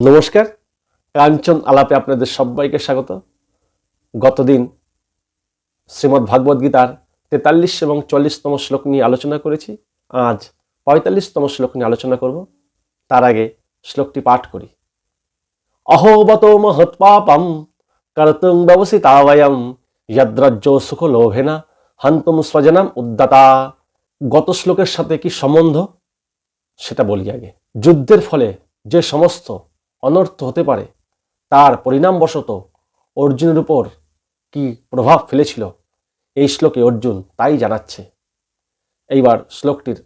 নমস্কার, কাঞ্চন আলাপে আপনাদের সবাইকে স্বাগত। গতদিন শ্রীমদ্ ভাগবত গীতার তেতাল্লিশ এবং চল্লিশতম শ্লোক নিয়ে আলোচনা করেছি। আজ পঁয়তাল্লিশতম শ্লোক নিয়ে আলোচনা করব। তার আগে শ্লোকটি পাঠ করি। অহোবত মহৎপাপম কর্তুং ব্যবসিতাবয়ম যদ্রাজ্য সুখ লোভেনা হন্তুম স্বজনাম উদ্দাতা গত শ্লোকের সাথে কি সম্বন্ধ? সেটা বলি আগে। যুদ্ধের ফলে যে সমস্ত অনর্থ হতে পারে। তার পরিণামবশত অর্জুনের উপর কি প্রভাব ফেলেছিল? এই শ্লোকে অর্জুন তাই জানাচ্ছে। এইবার শ্লোকটির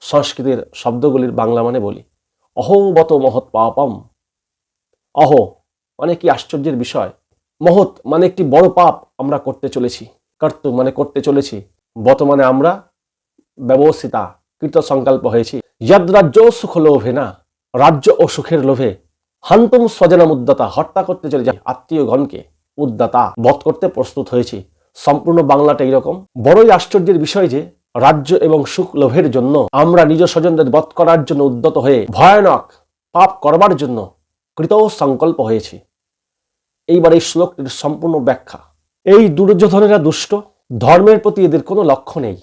সংস্কৃতের শব্দগুলির বাংলা মানে বলি। অহোবত মহৎ পাপম। অহ মানে কি আশ্চর্যের বিষয়। মহৎ মানে একটি বড় পাপ আমরা করতে চলেছি। কর্তু মানে করতে চলেছি। বর্তমানে আমরা ব্যবস্থিতা কৃত সংকল্প হয়েছি। যদ রাজ্য সুখ লোভে না, রাজ্য ও সুখের লোভে হান্তম স্বজনাম উদ্দাতা, হত্যা করতে চলে যায় আত্মীয়গণকে উদ্দাতা বধ করতে প্রস্তুত হয়েছি। সম্পূর্ণ বাংলাটা এইরকম বড়ই আশ্চর্যের বিষয় যে, রাজ্য এবং সুখ লোভের জন্য আমরা নিজ স্বজনদের বধ করার জন্য উদ্যত হয়ে ভয়ানক পাপ করবার জন্য কৃত সংকল্প হয়েছি। এইবার এই শ্লোকটির সম্পূর্ণ ব্যাখ্যা। এই দুর্যোধনেরা দুষ্ট, ধর্মের প্রতি এদের কোনো লক্ষ্য নেই।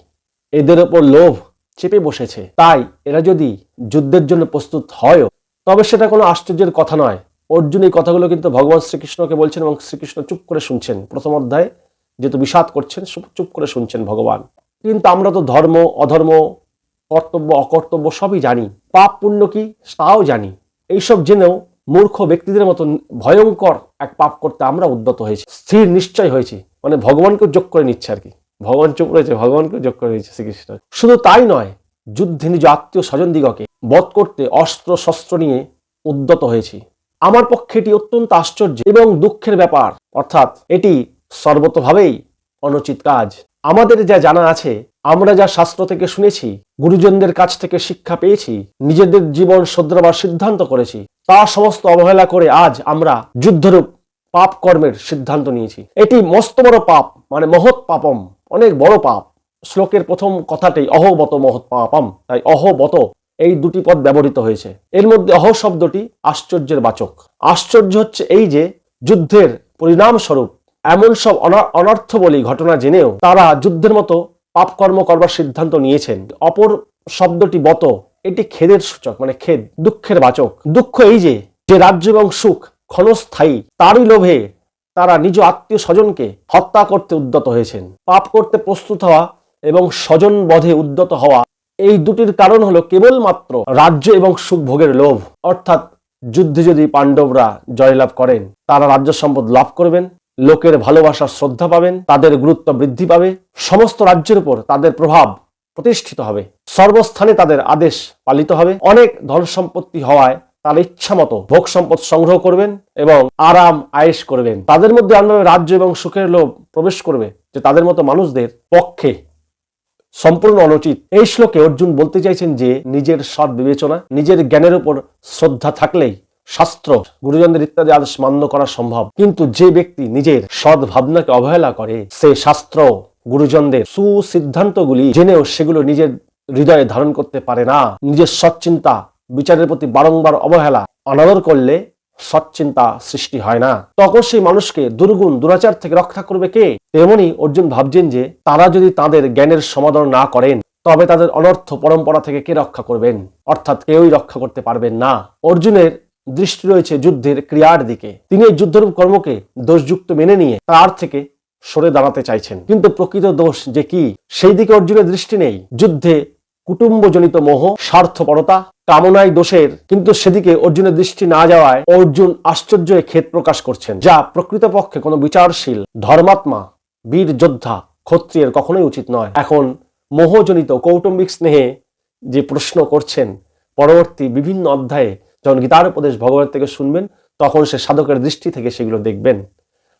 এদের ওপর লোভ চেপে বসেছে। তাই এরা যদি যুদ্ধের জন্য প্রস্তুত হয়ও তবে সেটা কোনো আশ্চর্যের কথা নয়। অর্জুন এই কথাগুলো কিন্তু ভগবান শ্রীকৃষ্ণকে বলছেন এবং শ্রীকৃষ্ণ চুপ করে শুনছেন। প্রথম অধ্যায়ে, যেহেতু বিষাদ করছেন চুপ- করে শুনছেন ভগবান। কিন্তু আমরা তো ধর্ম, অধর্ম, কর্তব্য, অকর্তব্য সবই জানি। পাপ পুণ্য কি? তাও জানি। এইসব জেনেও মূর্খ ব্যক্তিদের মতন ভয়ঙ্কর এক পাপ করতে আমরা উদ্যত হয়েছি। স্থির নিশ্চয় হয়েছি। মানে ভগবানকে যোগ করে নিচ্ছে আর কি। ভগবান চুপ রয়েছে ভগবানকে যোগ করে নিচ্ছে শ্রীকৃষ্ণ। শুধু তাই নয়, যুদ্ধে নিজ আত্মীয় স্বজন দিগকে বধ করতে অস্ত্র, শস্ত্র নিয়ে উদ্যত হয়েছি। আমার পক্ষে এটি অত্যন্ত আশ্চর্য এবং দুঃখের ব্যাপার। অর্থাৎ এটি সর্বতভাবেই অনুচিত কাজ। আমাদের যা জানা আছে, আমরা যা শাস্ত্র থেকে শুনেছি, গুরুজনদের কাছ থেকে শিক্ষা পেয়েছি, নিজেদের জীবন শোধরাবার সিদ্ধান্ত করেছি, তা সমস্ত অবহেলা করে আজ আমরা যুদ্ধরূপ পাপ কর্মের সিদ্ধান্ত নিয়েছি। এটি মস্ত বড় পাপ মানে মহৎ পাপম, অনেক বড় পাপ। শ্লোকের প্রথম কথাতেই অহবত মহৎ পাপম, তাই অহবত এই দুটি পদ ব্যবহৃত হয়েছে। এর মধ্যে অহ শব্দটি আশ্চর্যের বাচক। আশ্চর্য হচ্ছে এই যে, যুদ্ধের পরিণামস্বরূপ এমন সব অনা- অনর্থ বলি ঘটনা জেনেও তারা যুদ্ধের মতো পাপকর্ম করবার সিদ্ধান্ত নিয়েছেন। অপর শব্দটি বত, এটি খেদের সূচক মানে খেদ, দুঃখের বাচক। দুঃখ এই যে যে রাজ্য এবং সুখ ক্ষণস্থায়ী, তারই লোভে তারা নিজ আত্মীয় স্বজনকে হত্যা করতে উদ্যত হয়েছেন। পাপ করতে প্রস্তুত হওয়া এবং স্বজন বধে উদ্যত হওয়া এই দুটির কারণ হলো কেবলমাত্র রাজ্য এবং সুখ ভোগের লোভ। অর্থাৎ যুদ্ধে যদি পাণ্ডবরা জয়লাভ করেন, তারা রাজ্য সম্পদ লাভ করবেন, লোকের ভালোবাসা শ্রদ্ধা পাবেন, তাদের গুরুত্ব বৃদ্ধি পাবে, সমস্ত রাজ্যের উপর তাদের প্রভাব প্রতিষ্ঠিত হবে, সর্বস্থানে তাদের আদেশ পালিত হবে। অনেক ধন সম্পত্তি হওয়ায় তার ইচ্ছা মতো ভোগ সম্পদ সংগ্রহ করবেন এবং আরাম, আয়েশ করবেন। তাদের মধ্যে এমনভাবে রাজ্য এবং সুখের লোভ প্রবেশ করবে, যে তাদের মতো মানুষদের পক্ষে সম্পূর্ণ অনুচিত। এই শ্লোকে অর্জুন বলতে চাইছেন যে, নিজের সৎ বিবেচনা, নিজের জ্ঞানের উপর শ্রদ্ধা থাকলেই শাস্ত্র, গুরুজনদের ইত্যাদি আদেশ মান্য করা সম্ভব। কিন্তু যে ব্যক্তি নিজের সৎ ভাবনাকে অবহেলা করে, সে শাস্ত্র, গুরুজনদের সুসিদ্ধান্তগুলি জেনেও সেগুলো নিজের হৃদয়ে ধারণ করতে পারে না। নিজের সৎচিন্তা বিচারের প্রতি বারংবার অবহেলা, অনাদর করলে সৎচিন্তা সৃষ্টি হয় না। তখন সেই মানুষকে দুর্গুণ, দুরাচার থেকে রক্ষা করবে কে? তেমনি অর্জুন ভাবছেন যে তারা যদি তাদের জ্ঞানের সমাধান না করেন, তবে তাদের অনর্থ পরম্পরা থেকে কে রক্ষা করবেন? অর্থাৎ কেউই রক্ষা করতে পারবেন না। অর্জুনের দৃষ্টি রয়েছে যুদ্ধের ক্রিয়ার দিকে। তিনি এই যুদ্ধরূপ কর্মকে দোষযুক্ত মেনে নিয়ে তার থেকে সরে দাঁড়াতে চাইছেন। কিন্তু প্রকৃত দোষ যে কি? সেই দিকে অর্জুনের দৃষ্টি নেই। যুদ্ধে কুটুম্বজনিত মোহ, স্বার্থপরতা, কামনায় দোষের। কিন্তু সেদিকে অর্জুনের দৃষ্টি না যাওয়ায় অর্জুন আশ্চর্য ক্ষেত প্রকাশ করছেন, যা প্রকৃতপক্ষে কোনো বিচারশীল, ধর্মাত্মা, বীর যোদ্ধা, ক্ষত্রিয়ের কখনোই উচিত নয়। এখন মোহজনিত কৌটুম্বিক স্নেহে যে প্রশ্ন করছেন, পরবর্তী বিভিন্ন অধ্যায়ে যখন গীতার উপদেশ ভগবানের থেকে শুনবেন, তখন সে সাধকের দৃষ্টি থেকে সেগুলো দেখবেন।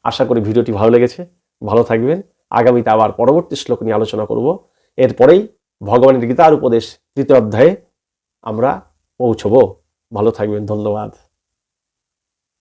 আশা করি ভিডিওটি ভালো লেগেছে। ভালো থাকবেন। আগামীতে আবার পরবর্তী শ্লোক নিয়ে আলোচনা করব। এরপরেই ভগবানের গীতার উপদেশ তৃতীয় অধ্যায়ে আমরা পৌঁছব। ভালো থাকবেন ধন্যবাদ।